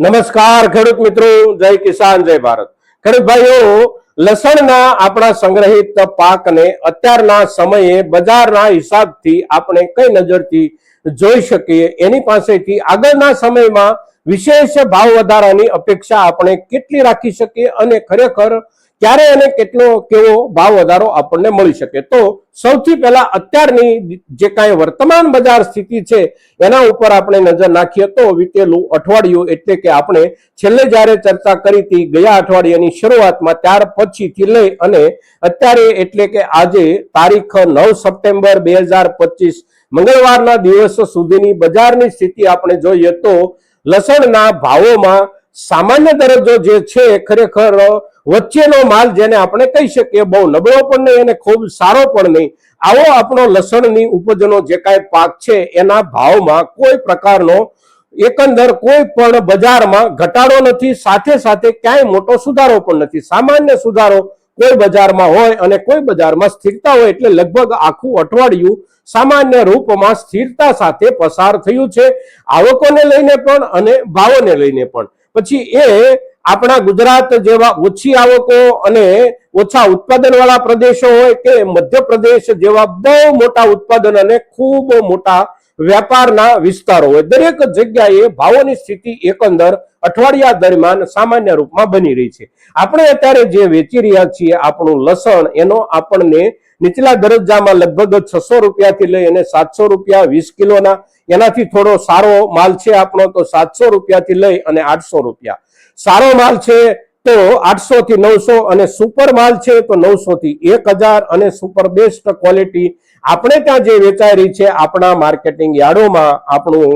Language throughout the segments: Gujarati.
નમસ્કાર ખેડૂત મિત્રો, જય કિસાન, જય ભારત. ખેડૂત ભાઈઓ, લસણના આપણા સંગ્રહિત પાકને અત્યારના સમયે બજારના હિસાબથી આપણે કઈ નજરથી જોઈ શકીએ? એની પાસેથી આગળના સમયમાં વિશેષ ભાવ વધારાની અપેક્ષા આપણે કેટલી રાખી શકીએ અને ખરેખર ક્યારે અને કેટલો કેવો ભાવ વધારો આપણને મળી શકે? તો સૌથી પહેલા અત્યારની જે કાંઈ વર્તમાન બજાર સ્થિતિ છે, એના ઉપર આપણે નજર નાખીએ તો વીતેલું અઠવાડિયું એટલે કે આપણે છેલ્લે જ્યારે ચર્ચા કરી હતી ગયા અઠવાડિયાની શરૂઆતમાં, ત્યાર પછીથી લઈ અને અત્યારે એટલે કે આજે તારીખ નવ સપ્ટેમ્બર બે હજાર પચીસ, મંગળવારના દિવસ સુધીની બજારની સ્થિતિ આપણે જોઈએ તો લસણના ભાવોમાં સામાન્ય દરજ્જો જે છે, ખરેખર વચ્ચેનો માલ જેને આપણે કહી શકીએ બહુ નબળો પણ નહીં અને ખૂબ સારો પણ નહીં, આવો આપણો લસણની ઉપજનો જે કાંઈ પાક છે એના ભાવમાં કોઈ પ્રકારનો એકંદર કોઈ પણ બજારમાં ઘટાડો નથી, સાથે સાથે ક્યાંય મોટો સુધારો પણ નથી. સામાન્ય સુધારો કોઈ બજારમાં હોય અને કોઈ બજારમાં સ્થિરતા હોય એટલે લગભગ આખું અઠવાડિયું સામાન્ય રૂપમાં સ્થિરતા સાથે પસાર થયું છે, આવકોને લઈને પણ અને ભાવોને લઈને પણ. પછી એ આપણા ગુજરાત જેવા ઓછી આવકો અને ઓછા ઉત્પાદન વાળા પ્રદેશો હોય કે મધ્યપ્રદેશ જેવા બહુ મોટા ઉત્પાદન અને ખૂબ મોટા વ્યાપારના વિસ્તારો હોય, દરેક જગ્યાએ ભાવોની સ્થિતિ એકંદર અઠવાડિયા દરમિયાન સામાન્ય રૂપમાં બની રહી છે. આપણે અત્યારે જે વેચી રહ્યા છીએ, આપણું લસણ, એનો આપણને નીચલા દરજ્જામાં લગભગ છસો રૂપિયાથી લઈ અને સાતસો રૂપિયા વીસ કિલોના, એનાથી થોડો સારો માલ છે આપણો, તો સાતસો રૂપિયાથી લઈ અને આઠસો રૂપિયા. સારો માલ છે તો આઠસો થી નવસો અને સુપર માલ છે તો નવસો થી એક હજાર અને સુપર બેસ્ટ ક્વોલિટી આપણે ત્યાં જે વેચાઈ રહી છે આપણા માર્કેટિંગ યાર્ડોમાં આપણું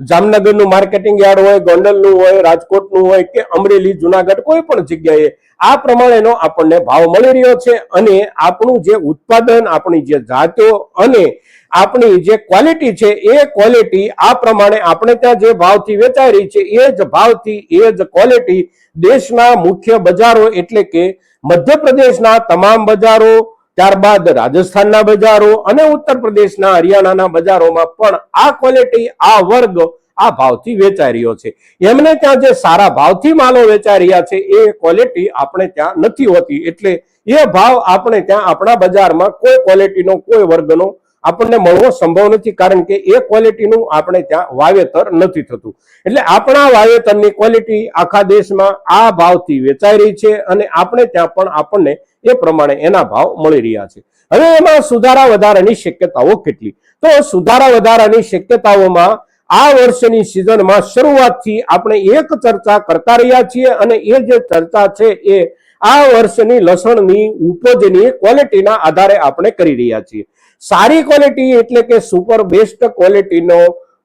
જામનગરનું માર્કેટિંગ યાર્ડ હોય, ગોંડલનું હોય, રાજકોટનું હોય કે અમરેલી, જુનાગઢ, કોઈ પણ જગ્યાએ આ પ્રમાણેનો આપણને ભાવ મળી રહ્યો છે અને આપણું જે ઉત્પાદન, આપણી જે જાતો અને આપણી જે ક્વોલિટી છે, એ ક્વોલિટી આ પ્રમાણે આપણે ત્યાં જે ભાવથી વેચાઈ રહી છે, એ જ ભાવથી, એ જ ક્વોલિટી દેશના મુખ્ય બજારો એટલે કે મધ્યપ્રદેશના તમામ બજારો ત્યારબાદ રાજસ્થાનના બજારો અને ઉત્તર પ્રદેશના હરિયાણાના બજારોમાં પણ આ ક્વોલિટી આ વર્ગ, આ ભાવથી વેચાઈ રહ્યો છે. એમને ત્યાં જે સારા ભાવથી માલો વેચાઈ રહ્યા છે, એ ક્વોલિટી આપણે ત્યાં નથી હોતી. એટલે એ ભાવ આપણે ત્યાં આપણા બજારમાં કોઈ ક્વોલિટીનો કોઈ વર્ગનો આપણને મળવો સંભવ નથી, કારણ કે એ ક્વોલિટીનું આપણે ત્યાં વાવેતર નથી થતું. એટલે આપણા વાવેતરની ક્વોલિટી આખા દેશમાં આ ભાવથી વેચાઈ રહી છે અને આપણે ત્યાં પણ આપણને એ પ્રમાણે એના ભાવ મળી રહ્યા છે. હવે એમાં સુધારા વધારાની શક્યતાઓ કેટલી? તો સુધારા વધારાની શક્યતાઓમાં આ વર્ષની સિઝનમાં શરૂઆતથી આપણે એક ચર્ચા કરતા રહ્યા છીએ અને એ જે ચર્ચા છે એ આ વર્ષની લસણની ઉપજની ક્વોલિટીના આધારે આપણે કરી રહ્યા છીએ. સારી ક્વોલિટી એટલે કે સુપર બેસ્ટ ક્વોલિટીનો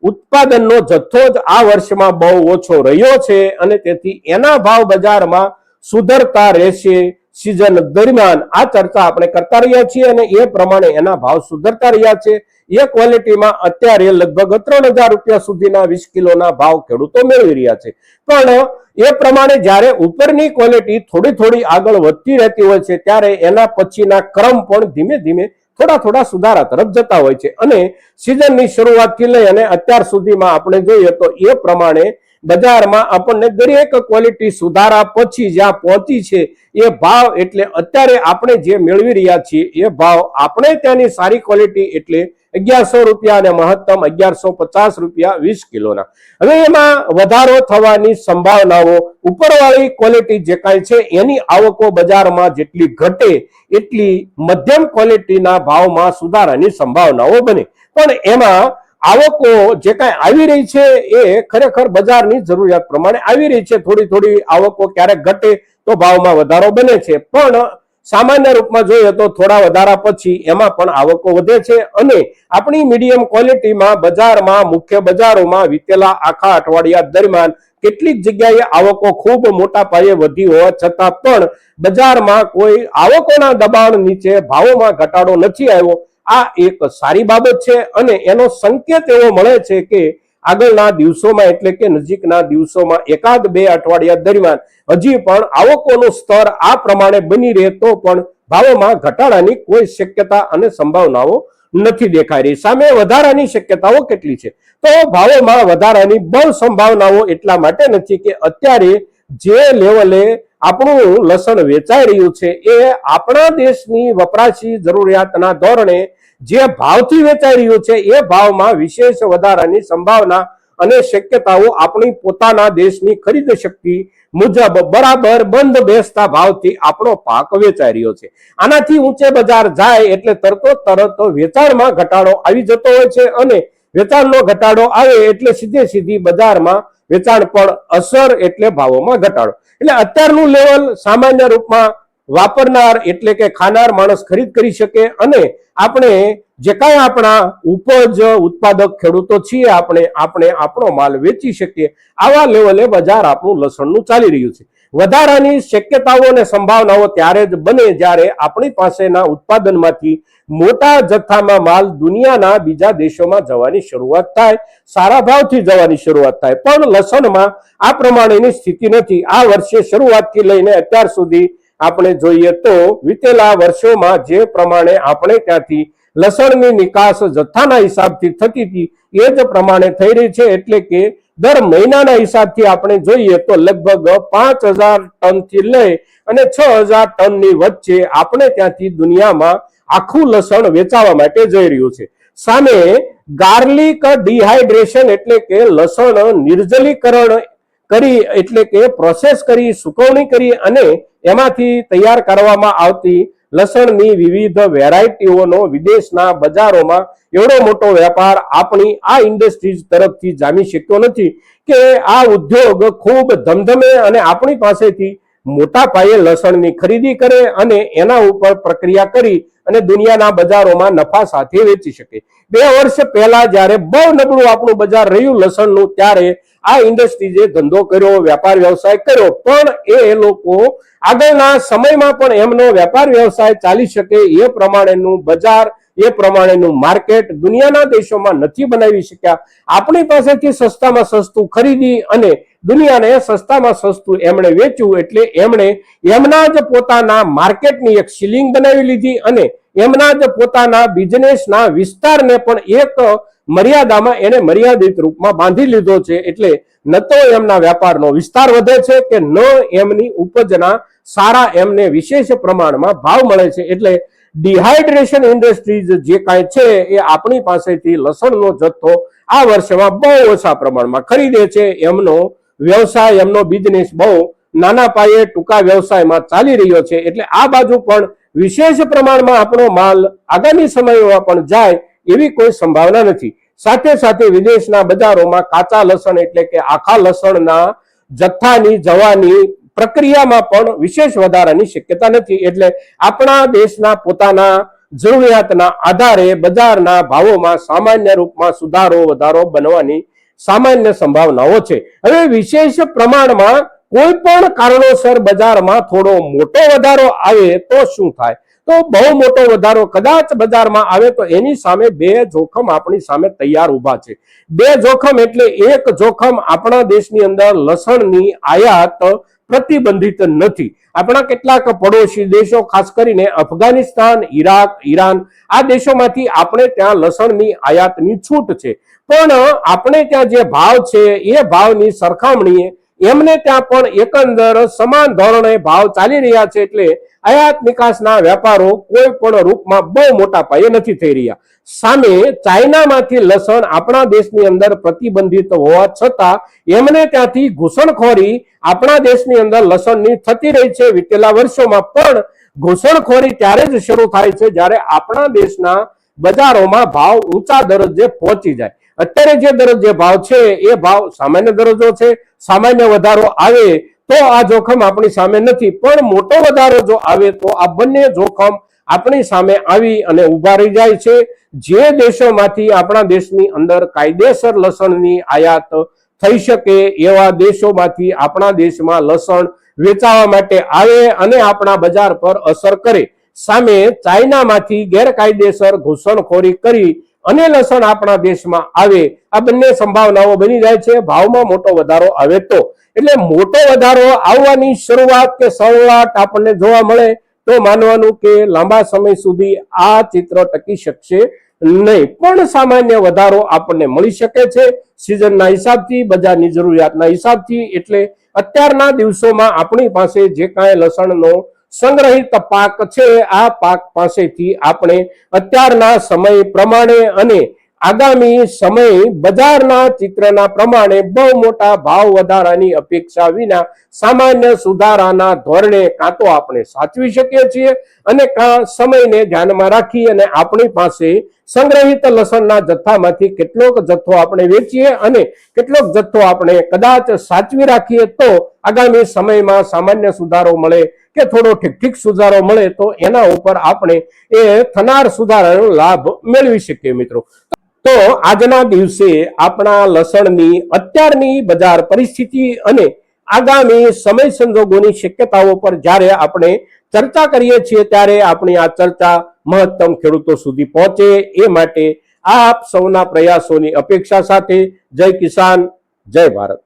ઉત્પાદનનો જથ્થો જ આ વર્ષમાં બહુ ઓછો રહ્યો છે અને તેથી એના ભાવ બજારમાં સુધરતા રહેશે સિઝન દરમિયાન. આ ચર્ચા આપણે કરતા રહ્યા છીએ અને એ પ્રમાણે એના ભાવ સુધરતા રહ્યા છે. એ ક્વોલિટીમાં અત્યારે લગભગ ત્રણ હજાર રૂપિયા સુધીના વીસ કિલોના ભાવ ખેડૂતો મેળવી રહ્યા છે. પણ એ પ્રમાણે જ્યારે ઉપરની ક્વોલિટી થોડી થોડી આગળ વધતી રહેતી હોય છે, ત્યારે એના પછીના ક્રમ પણ ધીમે ધીમે થોડા થોડા સુધારા તરફ જતા હોય છે. અને સિઝનની શરૂઆતથી લઈ અને અત્યાર સુધીમાં આપણે જોઈએ તો એ પ્રમાણે બજારમાં આપણને દરેક ક્વોલિટી સુધારા પછી જ્યાં પહોંચી છે, એ ભાવ એટલે અત્યારે આપણે જે મેળવી રહ્યા છીએ, એ ભાવ આપણે ત્યાંની સારી ક્વોલિટી એટલે અગિયારસો રૂપિયા અને મહત્તમ અગિયારસો પચાસ રૂપિયા વીસ કિલોના. હવે એમાં વધારો થવાની સંભાવનાઓ, ઉપરવાળી ક્વોલિટી જે કાંઈ છે, એની આવકો બજારમાં જેટલી ઘટે, એટલી મધ્યમ ક્વોલિટીના ભાવમાં સુધારાની સંભાવનાઓ બને. પણ એમાં આવકો જે કાંઈ આવી રહી છે, એ ખરેખર બજારની જરૂરિયાત પ્રમાણે આવી રહી છે. થોડી થોડી આવકો ક્યારેક ઘટે તો ભાવમાં વધારો બને છે. પણ સામાન્ય રૂપમાં જોઈએ તો થોડા વધારા પછી એમાં પણ આવકો વધે છે અને આપણી મીડિયમ ક્વોલિટીમાં બજારમાં, મુખ્ય બજારોમાં વીતેલા આખા અઠવાડિયા દરમિયાન કેટલીક જગ્યાએ આવકો ખૂબ મોટા પાયે વધી હોવા છતાં પણ બજારમાં કોઈ આવકોના દબાણ નીચે ભાવોમાં ઘટાડો નથી આવ્યો. આ એક સારી બાબત છે અને એનો સંકેત એવો મળે છે કે આગળના દિવસોમાં એટલે કે નજીકના દિવસોમાં એકાદ બે અઠવાડિયા દરમિયાન હજી પણ આવકોનું સ્તર આ પ્રમાણે બની રહે તો પણ ભાવોમાં ઘટાડાની કોઈ શક્યતા અને સંભાવનાઓ નથી દેખાઈ રહી. સામે વધારાની શક્યતાઓ કેટલી છે? તો ભાવોમાં વધારાની બહુ સંભાવનાઓ એટલા માટે નથી કે અત્યારે જે લેવલે આપણું લસણ વેચાઈ રહ્યું છે એ આપણા દેશની વપરાશી જરૂરિયાતના ધોરણે જે ભાવથી વેચાઈ રહ્યું છે, એ ભાવમાં વિશેષ વધારાની સંભાવના અને શક્યતાઓ આપણી પોતાના દેશની ખરીદ શક્તિ મુજબ બરાબર બંધ બેસતા ભાવથી આપણો પાક વેચાઈ રહ્યો છે. આનાથી ઊંચે બજાર જાય એટલે તરતો તરત વેચાણમાં ઘટાડો આવી જતો હોય છે અને વેચાણનો ઘટાડો આવે એટલે સીધે સીધી બજારમાં વેચાણ પર અસર એટલે ભાવોમાં ઘટાડો. એટલે અત્યારનું લેવલ સામાન્ય રૂપમાં વાપરનાર એટલે કે ખાનાર માણસ ખરીદ કરી શકે અને આપણે જે કાંઈ આપણા ઉપજ ઉત્પાદક ખેડૂતો છીએ, આપણે આપણે આપણો માલ વેચી શકીએ, આવા લેવલે બજાર આપણું લસણનું ચાલી રહ્યું છે. વધારાની શક્યતાઓ અને સંભાવનાઓ ત્યારે જ બને જ્યારે આપણી પાસેના ઉત્પાદનમાંથી મોટા જથ્થામાં માલ દુનિયાના બીજા દેશોમાં જવાની શરૂઆત થાય, સારા ભાવથી જવાની શરૂઆત થાય. પણ લસણમાં આ પ્રમાણેની સ્થિતિ નથી. આ વર્ષે શરૂઆતથી લઈને અત્યાર સુધી આપણે જોઈએ તો વિતેલા વર્ષોમાં જે પ્રમાણે આપણે ત્યાંથી લસણની નિકાસ જથ્થાના હિસાબથી થતી હતી, એ જ પ્રમાણે થઈ રહી છે. એટલે કે દર મહિનાના હિસાબથી આપણે જોઈએ તો લગભગ પાંચ હજાર ટનથી લઈ અને છ હજાર ટનની વચ્ચે આપણે ત્યાંથી દુનિયામાં આખું લસણ વેચાવા માટે જઈ રહ્યું છે. સામે ગાર્લિક ડિહાઇડ્રેશન એટલે કે લસણ નિર્જલીકરણ કરી એટલે કે પ્રોસેસ કરી, સુકવણી કરી અને એમાંથી તૈયાર કરવામાં આવતી લસણની વિવિધ વેરાયટીઓનો વિદેશના બજારોમાં એવડો મોટો વેપાર આપણી આ ઇન્ડસ્ટ્રીઝ તરફથી જામી શક્યો નથી કે આ ઉદ્યોગ ખૂબ ધમધમે અને આપણી પાસેથી મોટા પાયે લસણની ખરીદી કરે અને એના ઉપર પ્રક્રિયા કરી અને દુનિયાના બજારોમાં નફા સાથે વેચી શકે. બે વર્ષ પહેલા જ્યારે બહુ નબળું આપણું બજાર રહ્યું લસણનું, ત્યારે આ ઇન્ડસ્ટ્રીઝે ધંધો કર્યો, વેપાર વ્યવસાય કર્યો, પણ એ લોકો આગળના સમયમાં પણ એમનો વેપાર વ્યવસાય ચાલી શકે એ પ્રમાણેનું બજાર, એ પ્રમાણેનું માર્કેટ દુનિયાના દેશોમાં નથી બનાવી શક્યા. આપણી પાસેથી સસ્તામાં સસ્તું ખરીદી અને દુનિયાને સસ્તામાં સસ્તું એમણે વેચ્યું એટલે એમણે એમના જ પોતાના માર્કેટની એક સીલિંગ બનાવી લીધી અને એમના જ પોતાના બિઝનેસના વિસ્તારને પણ એક મર્યાદામાં એને મર્યાદિત રૂપમાં બાંધી લીધો છે એટલે ન તો એમના વેપારનો વિસ્તાર વધે છે કે ન એમની ઉપજના સારા એમને વિશેષ પ્રમાણમાં ભાવ મળે છે. એટલે ડિહાઇડ્રેશન ઇન્ડસ્ટ્રીઝ જે કાંઈ છે એ આપણી પાસેથી લસણનો જથ્થો આ વર્ષમાં બહુ ઓછા પ્રમાણમાં ખરીદે છે. એમનો વ્યવસાય, એમનો બિઝનેસ બહુ નાના પાયે ટૂંકા વ્યવસાયમાં ચાલી રહ્યો છે. એટલે આ બાજુ પણ વિશેષ પ્રમાણમાં આપણો માલ આગામી સમયમાં પણ જાય એવી કોઈ સંભાવના નથી. સાથે સાથે વિદેશના બજારોમાં કાચા લસણ એટલે કે આખા લસણના જથ્થાની, જવાની પ્રક્રિયામાં પણ વિશેષ વધારાની શક્યતા નથી. એટલે આપણા દેશના પોતાના જરૂરિયાતના આધારે બજારના ભાવોમાં સામાન્ય રૂપમાં સુધારો, વધારો બનવાની સામાન્ય સંભાવનાઓ છે. હવે વિશેષ પ્રમાણમાં કોઈ પણ કારણોસર બજારમાં થોડો મોટો વધારો આવે તો શું થાય? તો બહુ મોટો વધારો કદાચ બજારમાં આવે તો એની સામે બે જોખમ આપણી સામે તૈયાર ઊભા છે. બે જોખમ એટલે એક જોખમ આપણા દેશની અંદર લસણની આયાત પ્રતિબંધિત નથી. આપણા કેટલાક પડોશી દેશો, ખાસ કરીને અફઘાનિસ્તાન, ઈરાક, ઈરાન, આ દેશોમાંથી આપણે ત્યાં લસણની આયાતની છૂટ છે. પણ આપણે ત્યાં જે ભાવ છે, એ ભાવની સરખામણીએ એમને ત્યાં પણ એકંદર સમાન ધોરણે ભાવ ચાલી રહ્યા છે એટલે આયાત નિકાસના વેપારો કોઈ પણ રૂપમાં બહુ મોટા પાયે નથી થઈ રહ્યા. સામે ચાઇનામાંથી લસણ આપણા દેશની અંદર પ્રતિબંધિત હોવા છતાં એમને ત્યાંથી ઘૂસણખોરી આપણા દેશની અંદર લસણની થતી રહી છે વીતેલા વર્ષોમાં. પણ ઘૂસણખોરી ત્યારે જ શરૂ થાય છે જ્યારે આપણા દેશના બજારોમાં ભાવ ઊંચા દરજ્જે પહોંચી જાય. અત્યારે જે દરજ્જે ભાવ છે, એ ભાવ સામાન્ય દરજ્જો છે, સામાન્ય વધારો આવે, તો આ જોખમ આપણી સામે નથી. પણ મોટો વધારો જો આવે, તો આ બંને જોખમ આપણી સામે આવી અને ઊભા રહી જાય છે. જે દેશોમાંથી આપણા દેશની અંદર કાયદેસર લસણની આયાત થઈ શકે, એવા દેશોમાંથી આપણા દેશમાં લસણ વેચાવા માટે આવે અને આપણા બજાર પર અસર કરે. સામે ચાઇનામાંથી ગેરકાયદેસર ઘૂસણખોરી કરી અને લસણ આપણા દેશમાં આવે, આ બંને સંભાવનાઓ બની જાય છે. ભાવમાં મોટો વધારો આવે તો. એટલે મોટો વધારો આવવાની શરૂઆત કે શરૂઆત આપણને જોવા મળે તો માનવાનું કે લાંબા સમય સુધી આ ચિત્ર ટકી શકશે નહીં. પણ સામાન્ય વધારો આપણને મળી શકે છે. સિઝનના હિસાબથી, બજારની જરૂરિયાતના હિસાબથી, એટલે અત્યારના દિવસોમાં આપણી પાસે જે કાંઈ લસણનો સંગ્રહિત પાક છે. આ પાક પાસેથી આપણે અત્યારના સમય પ્રમાણે અને આગામી સમય બજારના ચિત્રના પ્રમાણે બહુ મોટા ભાવ વધારાની અપેક્ષા વિના સામાન્ય સુધારાના ધોરણે કાં તો આપણે સાચવી શકીએ છીએ અને કાં સમયને ધ્યાનમાં રાખી અને આપણી પાસે સંગ્રહિત લસણના જથ્થામાંથી કેટલોક જથ્થો આપણે વેચીએ અને કેટલોક જથ્થો આપણે કદાચ સાચવી રાખીએ તો આગામી સમયમાં સામાન્ય સુધારો મળે કે થોડો ઠીક ઠીક સુધારો મળે તો એના ઉપર આપણે એ થનાર સુધારાનો લાભ મેળવી શકીએ મિત્રો. તો આજના દિવસે આપણા લસણની અત્યારની બજાર પરિસ્થિતિ અને આગામી સમય સંજોગોની શક્યતાઓ પર જ્યારે આપણે ચર્ચા કરીએ છીએ ત્યારે આપણી આ ચર્ચા મહત્તમ ખેડૂતો સુધી પહોંચે એ માટે આપ સૌના પ્રયાસોની અપેક્ષા સાથે જય કિસાન, જય ભારત.